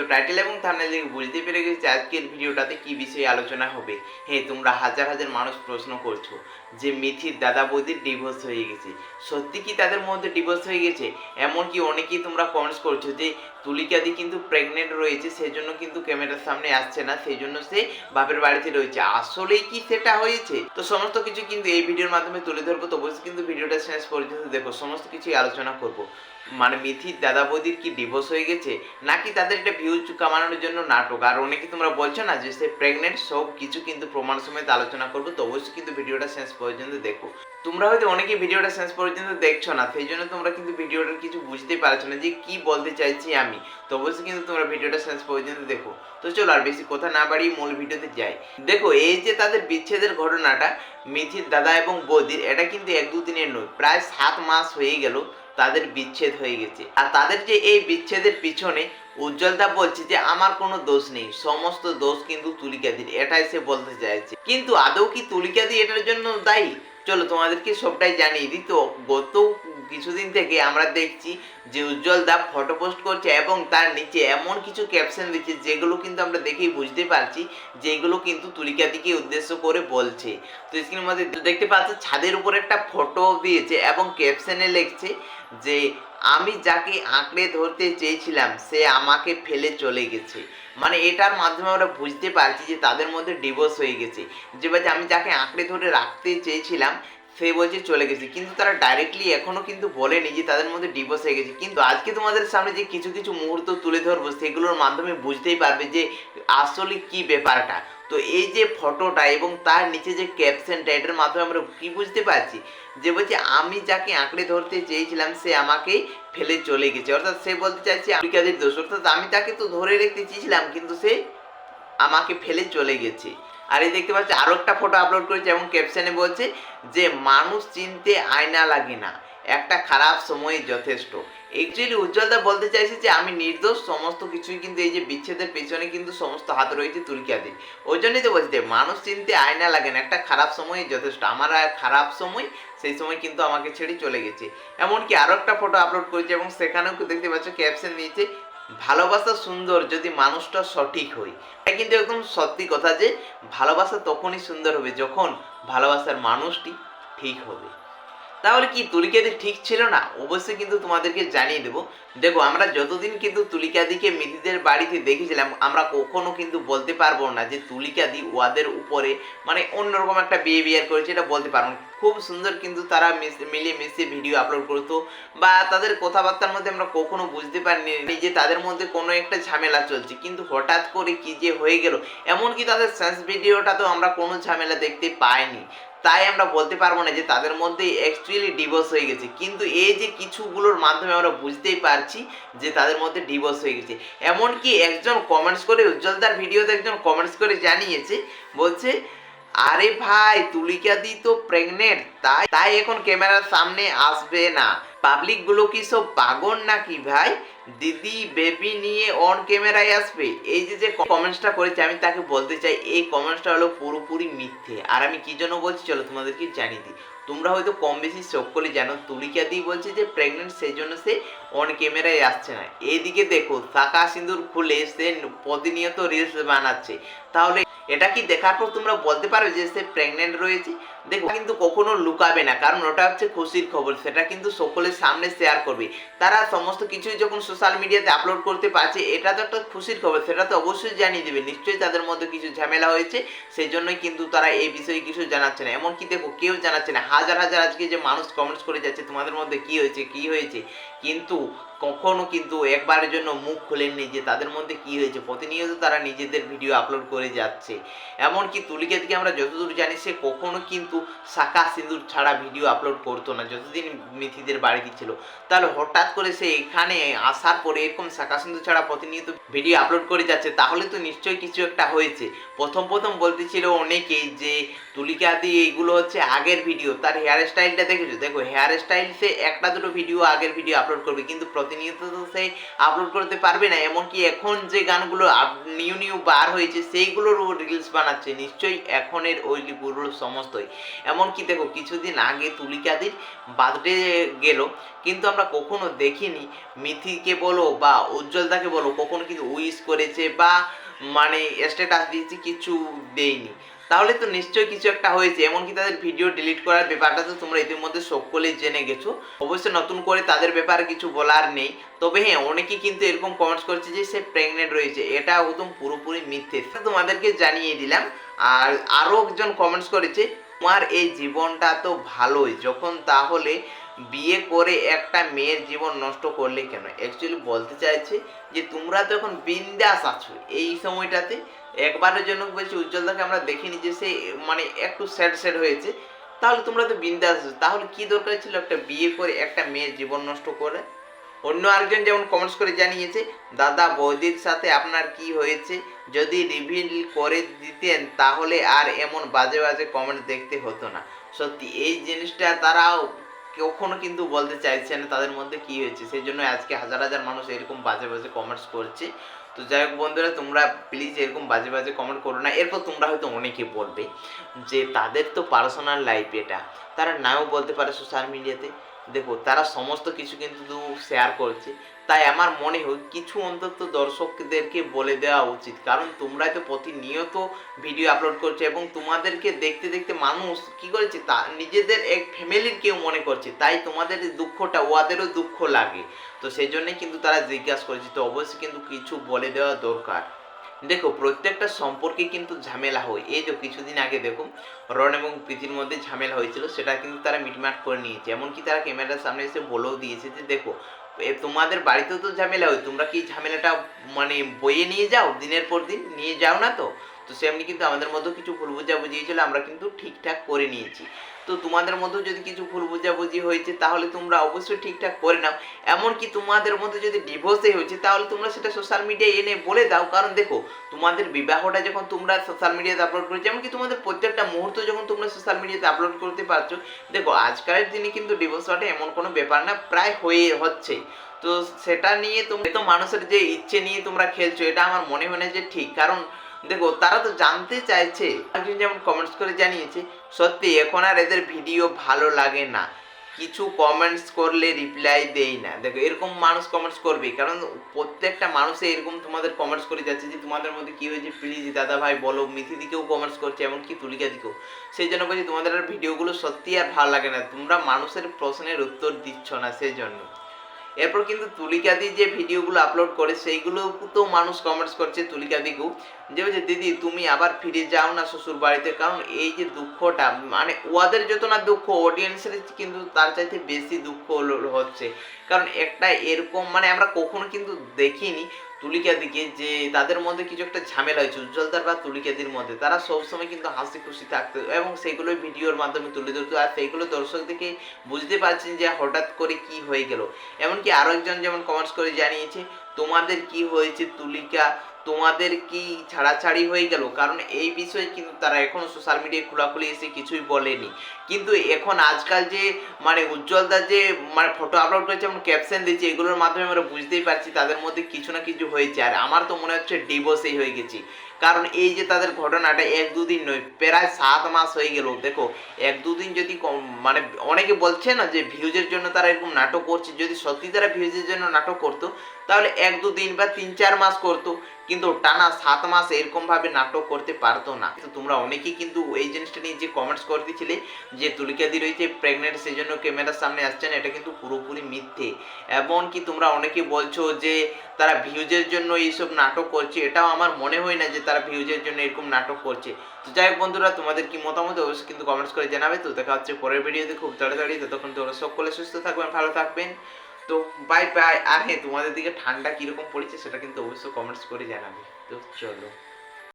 হয়তো টাইটেল এবং থামনেল দেখে বুঝতে পেরে গেছি আজকের ভিডিওটাতে কি বিষয়ে আলোচনা হবে। হ্যাঁ তোমরা হাজার হাজার মানুষ প্রশ্ন করছ যে মিথির দাদা বৌদির ডিভোর্স হয়ে গেছে। সত্যি কি তাদের মধ্যে ডিভোর্স হয়ে গেছে? এমনকি অনেকেই তোমরা কমেন্টস করছ যে তুলিকাদি কিন্তু প্রেগনেন্ট রয়েছে সেই জন্য কিন্তু ক্যামেরার সামনে আসছে না সেই জন্য সে বাপের বাড়িতে রয়েছে। আসলেই কি সেটা হয়েছে? তো সমস্ত কিছু কিন্তু এই ভিডিওর মাধ্যমে তুলে ধরবো। তো অবশ্যই কিন্তু ভিডিওটা শেষ পর্যন্ত দেখো। সমস্ত কিছুই আলোচনা করব। মানে মিথির দাদা বৌদির কি ডিভোর্স হয়ে গেছে? নাকি তাদের এটা ভিউজ কামানোর জন্য নাটক? আর অনেকে তোমরা বলছো না যে সে প্রেগনেন্ট সব কিছু কিন্তু প্রমাণ সমেত আলোচনা করব, তো অবশ্যই কিন্তু ভিডিওটা শেষ পর্যন্ত দেখো। তোমরা হয়তো অনেকে ভিডিওটা শেষ পর্যন্ত দেখছ না, সেই জন্য তোমরা কিন্তু ভিডিওটার কিছু বুঝতেই পারছ না যে কি বলতে চাইছি আমি। তো অবশ্যই কিন্তু তোমরা ভিডিওটা শেষ পর্যন্ত দেখো। তো চলো আর বেশি কথা না বাড়িয়ে মূল ভিডিওতে যাই। দেখো, এই যে তাদের বিচ্ছেদের ঘটনাটা, মিথির দাদা এবং বৌদির, এটা কিন্তু এক দুদিনের নয়, প্রায় সাত মাস হয়ে গেল। তাদের বিচ্ছেদ হয়ে গেছে। আর তাদের যে এই বিচ্ছেদের পিছনে উজ্জ্বলদা বলছে যে, আমার কোনো দোষ নেই। সমস্ত দোষ কিন্তু তুলিকাদির। এটাই সে বলতে চাইছে। কিন্তু আদৌ কি তুলিকাদি এটার জন্য দায়ী? চলো তোমাদেরকে সবটাই জানিয়ে দিই। তো গত কিছুদিন থেকে আমরা দেখছি যে উজ্জ্বল দা ফটো পোস্ট করছে এবং তার নিচে এমন কিছু ক্যাপশন দিচ্ছে যেগুলো কিন্তু আমরা দেখেই বুঝতে পারছি যেগুলো কিন্তু তুলিকাদিকে উদ্দেশ্য করে বলছে। তো স্ক্রিনের মধ্যে দেখতে পাচ্ছ ছাদের উপর একটা ফটো দিয়েছে এবং ক্যাপশনে লিখছে যে, আমি যাকে আঁকড়ে ধরতে চেয়েছিলাম, সে আমাকে ফেলে চলে গেছে। মানে এটার মাধ্যমে আমরা বুঝতে পারছি যে তাদের মধ্যে ডিভোর্স হয়ে গেছে। যে আমি যাকে আঁকড়ে ধরে রাখতে চেয়েছিলাম সে বলছে, চলে গেছে। কিন্তু তারা ডাইরেক্টলি এখনও কিন্তু বলেনি যে তাদের মধ্যে ডিভোর্স হয়ে গেছে। কিন্তু আজকে তোমাদের সামনে যে কিছু কিছু মুহূর্ত তুলে ধরবো, সেগুলোর মাধ্যমে বুঝতেই পারবে যে আসলে কি ব্যাপারটা। তো এই যে ফটোটা এবং তার নিচে যে ক্যাপশনটা এটার মাধ্যমে আমরা কি বুঝতে পারছি? যে বলছে, আমি যাকে আঁকড়ে ধরতে চেয়েছিলাম, সে আমাকে ফেলে চলে গেছে। অর্থাৎ সে বলতে চাইছে আমেরিকাদের দোষ? অর্থাৎ আমি তাকে তো ধরে রাখতে চেয়েছিলাম, কিন্তু সে আমাকে ফেলে চলে গেছে। আর এই দেখতে পাচ্ছি আরও একটা ফটো আপলোড করেছে এবং ক্যাপশনে বলছে যে, মানুষ চিনতে আয়না লাগে না। একটা খারাপ সময় যথেষ্ট। অ্যাকচুয়ালি উজ্জ্বলদা বলতে চাইছি যে, আমি নির্দোষ, সমস্ত কিছুই কিন্তু এই যে বিচ্ছেদের পেছনে কিন্তু সমস্ত হাত রয়েছে তুর্কিয়াদের ওই জন্যই তো বলছি যে, মানুষ চিনতে আয়না লাগে না। একটা খারাপ সময় যথেষ্ট। আমার খারাপ সময়, সেই সময় কিন্তু আমাকে ছেড়ে চলে গেছে। এমনকি আরও একটা ফটো আপলোড করেছে এবং সেখানেও দেখতে পাচ্ছ ক্যাপশন দিয়েছে ভালোবাসা সুন্দর যদি মানুষটা সঠিক হয়। এটা কিন্তু একদম সত্যি কথা যে, ভালোবাসা তখনই সুন্দর হবে যখন ভালোবাসার মানুষটি ঠিক হবে। তাহলে কি তুলিকাদি ঠিক ছিল না? অবশ্যই কিন্তু তোমাদেরকে জানিয়ে দেবো। দেখো, আমরা যতদিন কিন্তু তুলিকাদিকে মিথিদের বাড়িতে দেখেছিলাম, আমরা কখনো কিন্তু বলতে পারব না যে তুলিকাদি ওয়াদের উপরে মানে অন্যরকম একটা বিহেভিয়ার করেছে, এটা বলতে পারব না। খুব সুন্দর কিন্তু তারা মিশ- মিলিয়ে মিশিয়ে ভিডিও আপলোড করতো বা তাদের কথাবার্তার মধ্যে আমরা কখনো বুঝতে পারিনি যে তাদের মধ্যে কোনো একটা ঝামেলা চলছে। কিন্তু হঠাৎ করে কি যে হয়ে গেল, এমনকি তাদের সেন্স ভিডিওটা তো আমরা কোনো ঝামেলা দেখতে পাইনি। তাই আমরা বলতে পারব না যে তাদের মধ্যে অ্যাকচুয়ালি ডিভোর্স হয়ে গেছে। কিন্তু এই যে কিছুগুলোর মাধ্যমে আমরা বুঝতেই পারছি যে তাদের মধ্যে ডিভোর্স হয়ে গেছে। এমনকি একজন কমেন্টস করে, উজ্জ্বলদার ভিডিওতে একজন কমেন্টস করে জানিয়েছে, বলছে আরে ভাই তুলিকাদি তো প্রেগনেন্ট তাই তাই এখন ক্যামেরার সামনে আসবে না। পাবলিকগুলো কি সব পাগল নাকি ভাই? দিদি বেবি নিয়ে অন ক্যামেরায় আসবে। এই যে যে কমেন্টসটা করেছে, আমি তাকে বলতে চাই, এই কমেন্টসটা হলো পুরোপুরি মিথ্যে। আর আমি কি জন্য বলছি, চলো তোমাদেরকে জানিয়ে দিই। তোমরা হয়তো কম বেশি সকলে জানো, তুলিকা দি বলছে যে প্রেগনেন্ট সেই জন্য সে অন ক্যামেরায় আসছে না। এইদিকে দেখো, শাখা সিঁদুর খুলে সে প্রতিনিয়ত রিলস বানাচ্ছে। তাহলে এটা কি দেখার পর তোমরা বলতে পারো যে সে প্রেগনেন্ট রয়েছে? দেখো কিন্তু কখনো লুকাবে না, কারণ ওটা হচ্ছে খুশির খবর, সেটা কিন্তু সকলের সামনে শেয়ার করবে। তারা সমস্ত কিছুই যখন সোশ্যাল মিডিয়াতে আপলোড করতে পারছে, এটা তো একটা খুশির খবর, সেটা তো অবশ্যই জানিয়ে দেবে, নিশ্চয়ই তাদের মধ্যে কিছু ঝামেলা হয়েছে সেই জন্যই কিন্তু তারা এই বিষয়ে কিছু জানাচ্ছে না। এমনকি দেখো, কেউ জানাচ্ছে না, হাজার হাজার আজকে যে মানুষ কমেন্টস করে যাচ্ছে, তোমাদের মধ্যে কি হয়েছে কি হয়েছে? কিন্তু কখনো কিন্তু একবারের জন্য মুখ খোলেননি যে তাদের মধ্যে কি হয়েছে, প্রতিনিয়ত তারা নিজেদের ভিডিও আপলোড করে যাচ্ছে। এমনকি তুলিকা থেকে আমরা যতদূর জানি, সে কখনো কিন্তু শাখা সিঁদুর ছাড়া ভিডিও আপলোড করতো না। যতদিন মিথিদের বাড়িতে ছিল তাহলে হঠাৎ করে সে এখানে আসার পরে এরকম শাখা সিঁদুর ছাড়া প্রতিনিয়ত ভিডিও আপলোড করে যাচ্ছে, তাহলে তো নিশ্চয়ই কিছু একটা হয়েছে। প্রথম প্রথম বলতেছিল অনেকেই যে, তুলিকা দি এইগুলো হচ্ছে আগের ভিডিও তার হেয়ার স্টাইলটা দেখেছ? দেখো হেয়ার স্টাইল সে একটা দুটো ভিডিও আগের ভিডিও আপলোড করবে, কিন্তু প্রতিনিয়ত তো সে আপলোড করতে পারবে না। এমনকি এখন যে গানগুলো নিউ নিউ বার হয়েছে, সেইগুলোর রিলস বানাচ্ছে। নিশ্চয়ই এখনের ওই সমস্তই। এমনকি দেখো কিছুদিন আগে তুলিকাদির বার্থডে গেল, কিন্তু আমরা কখনো দেখিনি। মিথিকে বলো বা উজ্জ্বলদাকে বলো, কখনো কিন্তু উইশ করেছে বা মানে স্ট্যাটাস দিয়েছে, কিছু দেয়নি। তাহলে তো নিশ্চয়ই কিছু একটা হয়েছে, এমনকি তাদের ভিডিও ডিলিট করার ব্যাপারটা তো তোমরা ইতিমধ্যে সকলেই জেনে গেছো। অবশ্যই নতুন করে তাদের ব্যাপারে কিছু বলার নেই। তবে হ্যাঁ অনেকেই কিন্তু এরকম কমেন্টস করছে যে সে প্রেগনেন্ট রয়েছে, এটা একদম পুরোপুরি মিথ্যে। তোমাদেরকে জানিয়ে দিলাম। আর আরও একজন কমেন্টস করেছে তোমার এই জীবনটা তো ভালোই। যখন তাহলে বিয়ে করে একটা মেয়ের জীবন নষ্ট করলে কেন? অ্যাকচুয়ালি বলতে চাইছে যে তোমরা তো এখন বিন্দাস আছো। এই সময়টাতে একবারের জন্য বলছি উজ্জ্বলদাকে আমরা দেখিনি যে সে মানে একটু স্যাড স্যাড হয়েছে। তাহলে তোমরা তো বিন্দাস তাহলে কি দরকার ছিল একটা বিয়ে করে একটা মেয়ের জীবন নষ্ট করে? অন্য আরেকজন যেমন কমেন্টস করে জানিয়েছে, দাদা, বৌদির সাথে আপনার কি হয়েছে? যদি রিভিল করে দিতেন তাহলে আর এমন বাজে বাজে কমেন্ট দেখতে হতো না। সত্যি, এই জিনিসটা তারাও কখনো কিন্তু বলতে চাইছে না তাদের মধ্যে কি হয়েছে। সেই জন্য আজকে হাজার হাজার মানুষ এরকম বাজে বাজে কমেন্টস করছে। তো যাই হোক বন্ধুরা, তোমরা প্লিজ এরকম বাজে বাজে কমেন্ট করো না। এরপর তোমরা হয়তো অনেকে বলবে যে, তাদের তো পার্সোনাল লাইফ এটা। তারা নাও বলতে পারে সোশ্যাল মিডিয়াতে দেখো, তারা সমস্ত কিছু কিন্তু শেয়ার করছে। তাই আমার মনে হয় কিছু অন্তত দর্শকদেরকে বলে দেওয়া উচিত। কারণ তোমরাই তো প্রতিনিয়ত ভিডিও আপলোড করছ এবং তোমাদেরকে দেখতে দেখতে মানুষ কি করেছে? তা নিজেদের এক ফ্যামিলির কেউ মনে করছে। তাই তোমাদের দুঃখটা, ওদেরও দুঃখ লাগে। তো সেই জন্যই কিন্তু তারা জিজ্ঞাসা করেছে। তো অবশ্যই কিন্তু কিছু বলে দেওয়া দরকার। দেখো, প্রত্যেকটা সম্পর্কে কিন্তু ঝামেলা হয়। এই যে কিছুদিন আগে দেখো রন এবং প্রীতির মধ্যে ঝামেলা হয়েছিল, সেটা কিন্তু তারা মিটমাট করে নিয়েছে। এমনকি তারা ক্যামেরার সামনে এসে বলেও দিয়েছে যে, দেখো তোমাদের বাড়িতেও তো ঝামেলা হয়, তোমরা কি ঝামেলাটা মানে বয়ে নিয়ে যাও, দিনের পর দিন নিয়ে যাও না তো? তো সেমনি কিন্তু আমাদের মধ্যেও কিছু ভুল বোঝাবুঝি হয়েছিল, আমরা কিন্তু ঠিকঠাক করে নিয়েছি। তো তোমাদের মধ্যেও যদি কিছু ভুল বুঝাবুঝি হয়েছে, তাহলে তোমরা অবশ্যই ঠিকঠাক করে নাও। এমনকি তোমাদের মধ্যে যদি ডিভোর্সে হয়েছে, তাহলে তোমরা সেটা সোশ্যাল মিডিয়ায় এনে বলে দাও। কারণ দেখো, তোমাদের বিবাহটা যখন তোমরা সোশ্যাল মিডিয়াতে আপলোড করেছ, এমনকি তোমাদের প্রত্যেকটা মুহূর্ত যখন তোমরা সোশ্যাল মিডিয়াতে আপলোড করতে পারছ, দেখো, আজকালের দিনে কিন্তু ডিভোর্স হওয়াটা এমন কোনো ব্যাপার না, প্রায় হয়ে হচ্ছে। তো সেটা নিয়ে তুমি তো মানুষের যে ইচ্ছে নিয়ে তোমরা খেলছো, এটা আমার মনে হয় না যে ঠিক। কারণ দেখো, তারা তো জানতে চাইছে। একজন যেমন কমেন্টস করে জানিয়েছে, সত্যি, এখন আর এদের ভিডিও ভালো লাগে না। কিছু কমেন্টস করলে রিপ্লাই দেই না। দেখো, এরকম মানুষ কমেন্টস করবে কারণ প্রত্যেকটা মানুষে এরকম তোমাদের কমেন্টস করে যাচ্ছে যে, তোমাদের মধ্যে কী হয়েছে? প্লিজ দাদা ভাই বলো। মিথি দিকেও কমেন্টস করছে, এমনকি তুলিকা দিকেও সেই জন্য বলছি, তোমাদের আর ভিডিওগুলো সত্যি আর ভালো লাগে না। তোমরা মানুষের প্রশ্নের উত্তর দিচ্ছ না সেই জন্য এরপর কিন্তু তুলিকাদি যে ভিডিওগুলো আপলোড করে, সেইগুলো তো মানুষ কমেন্টস করছে তুলিকাদিকেও যে বলছে, দিদি, তুমি আবার ফিরে যাও না শ্বশুর বাড়িতে কারণ এই যে দুঃখটা মানে ওদের যত না দুঃখ অডিয়েন্সের কিন্তু তার চাইতে বেশি দুঃখ হচ্ছে। কারণ একটা এরকম মানে আমরা কখনো কিন্তু দেখিনি। তুলিকা দিকে যে তাদের মধ্যে কিছু একটা ঝামেলা হয়েছে, উজ্জ্বলদার বা তুলিকাদির মধ্যে, তারা সবসময় কিন্তু হাসি খুশি থাকতো এবং সেগুলো ভিডিওর মাধ্যমে তুলে ধরতো আর সেইগুলো দর্শক দেখে বুঝতে পারছেন যে হঠাৎ করে কি হয়ে গেল। এমনকি আরও একজন যেমন কমেন্টস করে জানিয়েছে, তোমাদের কি হয়েছে তুলিকা? তোমাদের কি ছাড়াছাড়ি হয়ে গেল? কারণ এই বিষয়ে কিন্তু তারা এখনও সোশ্যাল মিডিয়ায় খোলাখুলি এসে কিছুই বলেনি। কিন্তু এখন আজকাল যে মানে উজ্জ্বলদা যে মানে ফটো আপলোড করেছে এবং ক্যাপশন দিয়েছে, এগুলোর মাধ্যমে আমরা বুঝতেই পারছি তাদের মধ্যে কিছু না কিছু হয়েছে। আর আমার তো মনে হচ্ছে ডিভোর্সেই হয়ে গেছি। কারণ এই যে তাদের ঘটনাটা এক দুদিন নয়, প্রায় সাত মাস হয়ে গেল। দেখো, এক দুদিন যদি মানে অনেকে বলছে না যে ভিউজের জন্য তারা এরকম নাটক করছে। যদি সত্যি তারা ভিউজের জন্য নাটক করতো, তাহলে এক দু দিন বা তিন চার মাস করতো। কিন্তু টানা সাত মাস এরকমভাবে নাটক করতে পারতো না। তোমরা অনেকেই কিন্তু এই জিনিসটা নিয়ে যে কমেন্টস করে দিয়েছিলে যে তুলিকাদি রয়েছে প্রেগনেন্ট সেই জন্য ক্যামেরার সামনে আসছে না এটা কিন্তু পুরোপুরি মিথ্যে। এমনকি তোমরা অনেকে বলছো যে, তারা ভিউজের জন্য এইসব নাটক করছে, এটাও আমার মনে হয় না যে তারা ভিউজের জন্য এরকম নাটক করছে। তো যাই হোক বন্ধুরা, তোমাদের কি মতামত অবশ্যই কিন্তু কমেন্টস করে জানাবে। তো দেখা হচ্ছে পরের ভিডিওতে, খুব তাড়াতাড়ি। ততক্ষণ তোমরা সকলে সুস্থ থাকবেন, ভালো থাকবেন। তো বাই বাই আর হ্যাঁ তোমাদের দিকে ঠান্ডা কীরকম পড়েছে, সেটা কিন্তু অবশ্যই কমেন্টস করে জানাবে। তো চলো।